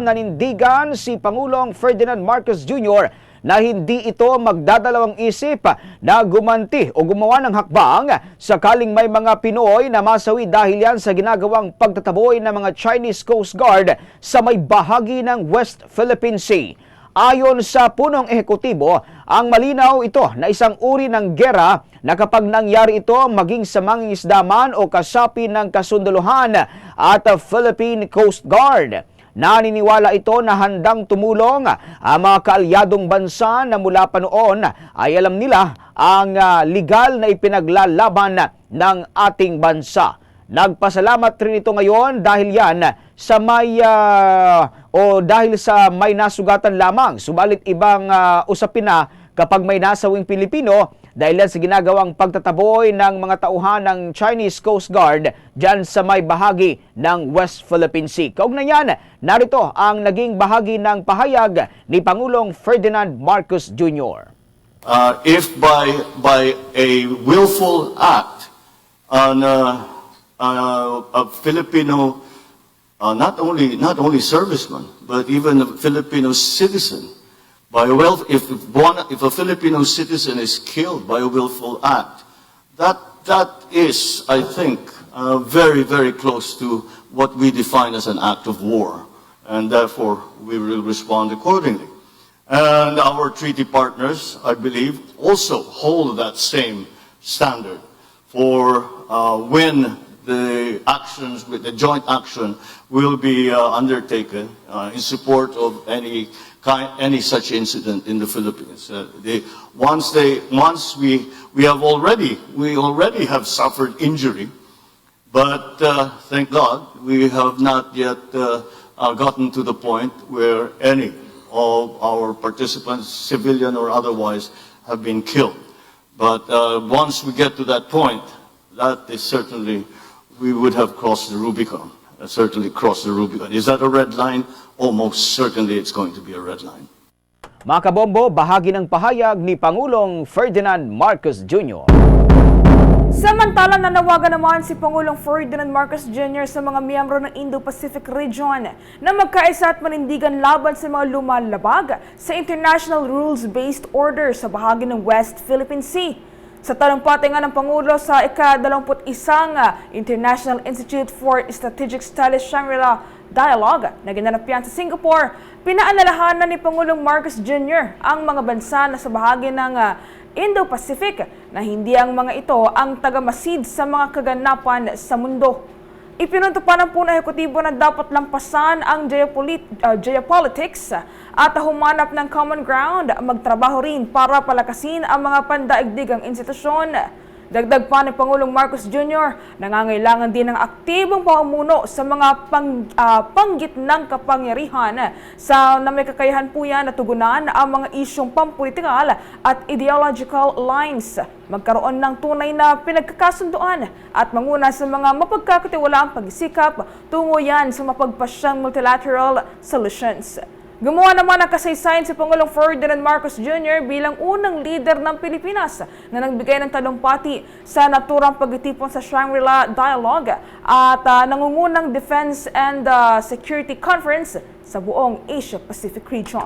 Nanindigan si Pangulong Ferdinand Marcos Jr. na hindi ito magdadalawang isip na gumanti o gumawa ng hakbang sakaling may mga Pinoy na masawi dahil yan sa ginagawang pagtataboy ng mga Chinese Coast Guard sa may bahagi ng West Philippine Sea. Ayon sa punong ehekutibo, ang malinaw ito na isang uri ng gera na kapag nangyari ito maging sa mangingisdaman o kasapi ng kasunduluhan at Philippine Coast Guard. Naniniwala ito na handang tumulong ang mga kaalyadong bansa na mula pa noon ay alam nila ang ah, legal na ipinaglalaban ng ating bansa. Nagpasalamat rin ito ngayon dahil yan sa may ah, o dahil sa may nasugatan lamang. Subalit ibang ah, usapin na kapag may nasawing Pilipino dahil sa ginagawang pagtataboy ng mga tauhan ng Chinese Coast Guard dyan sa may bahagi ng West Philippine Sea. Kaugnay yan, narito ang naging bahagi ng pahayag ni Pangulong Ferdinand Marcos Jr. uh, if by, by a willful act on uh, uh, a Filipino, uh, not only not only serviceman, but even a Filipino citizen, by if one, if a Filipino citizen is killed by a willful act, that that is, I think, uh, very very close to what we define as an act of war, and therefore we will respond accordingly. And our treaty partners, I believe, also hold that same standard for uh, when the actions, with the joint action, will be uh, undertaken uh, in support of any kind, any such incident in the Philippines. Uh, they, once they, once we, we have already, we already have suffered injury, but uh, thank God, we have not yet uh, uh, gotten to the point where any of our participants, civilian or otherwise, have been killed. But once we get to that point, that is certainly, we would have crossed the Rubicon, uh, certainly crossed the Rubicon. Is that a red line? Almost certainly it's going to be a red line. Mga kabombo, bahagi ng pahayag ni Pangulong Ferdinand Marcos Jr. Samantala, nanawagan naman si Pangulong Ferdinand Marcos Jr. sa mga miyembro ng Indo-Pacific Region na magkaisa at manindigan laban sa mga lumalabag sa International Rules-Based Order sa bahagi ng West Philippine Sea. Sa talumpati nga ng Pangulo sa ika-21 International Institute for Strategic Studies Shangri-La Dialogue na ginanap sa Singapore, pinaalalahanan ni Pangulong Marcos Jr. ang mga bansa na sa bahagi ng ah, Indo-Pacific na hindi ang mga ito ang tagamasid sa mga kaganapan sa mundo. Ipinunto pa ng punong ehekutibo na dapat lampasan ang uh, geopolitics at humanap ng common ground, magtrabaho rin para palakasin ang mga pandaigdigang institusyon. Dagdag pa ni Pangulong Marcos Jr., nangangailangan din ng aktibong pamumuno sa mga pang, ah, panggit ng kapangyarihan sa na may kakayahan po yan na tugunan ang mga isyong pampolitikal at ideological lines. Magkaroon ng tunay na pinagkakasunduan at manguna sa mga mapagkakatiwalaang pagsikap tungo yan sa mapagpasyang multilateral solutions. Gumawa naman ng kasaysayan si Pangulong Ferdinand Marcos Jr. bilang unang leader ng Pilipinas na nagbigay ng talumpati sa naturang pagtitipon sa Shangri-La Dialogue at ah, nangungunang Defense and ah, Security Conference sa buong Asia-Pacific region.